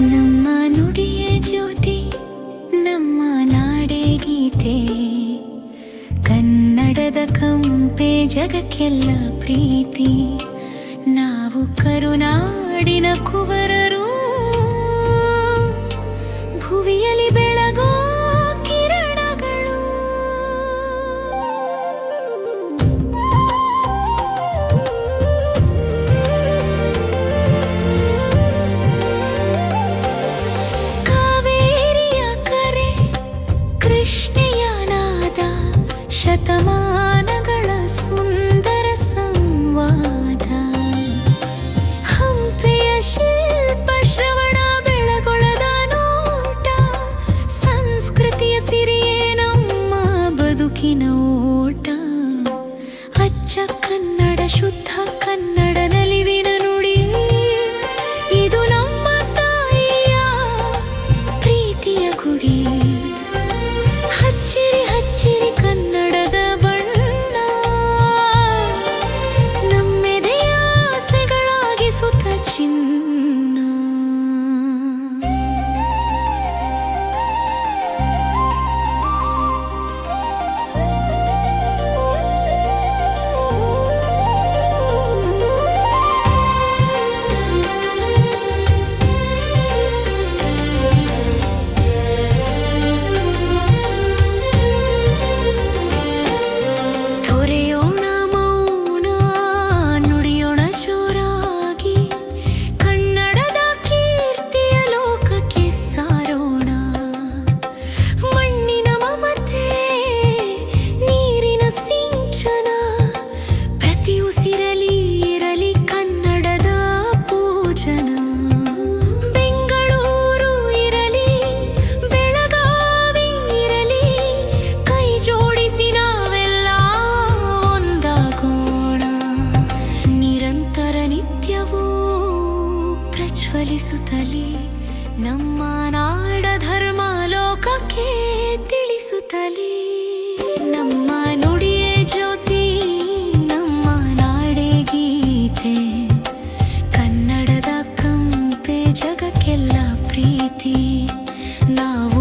ನಮ್ಮ ನುಡಿಯ ಜ್ಯೋತಿ ನಮ್ಮ ನಾಡೆ ಗೀತೆ. ಕನ್ನಡದ ಕಂಪೆ ಜಗಕ್ಕೆಲ್ಲ ಪ್ರೀತಿ. ನಾವು ಕರುನಾಡಿನ ಕುವರರು ಶತಮಾನಗಳ ಸುಂದರ ಸಂವಾದ. ಹಂಪೆಯ ಶಿಲ್ಪ ಶ್ರವಣ ಬೆಳಗೊಳದ ನೋಟ. ಸಂಸ್ಕೃತಿಯ ಸಿರಿಯೇ ನಮ್ಮ ಬದುಕಿನ ಓಟ. ಅಚ್ಚ ಕನ್ನಡ, ಶುದ್ಧ ಕನ್ನಡ ನಲಿವಿನ ಪ್ರಜ್ವಲಿಸುತ್ತಲೇ ನಮ್ಮ ನಾಡ ಧರ್ಮ ಲೋಕಕ್ಕೆ ತಿಳಿಸುತ್ತಲೇ. ನಮ್ಮ ನುಡಿಯೇ ಜ್ಯೋತಿ, ನಮ್ಮ ನಾಡೇ ಗೀತೆ. ಕನ್ನಡದ ಕಂಪೆ, ಜಗಕ್ಕೆಲ್ಲ ಪ್ರೀತಿ. ನಾವು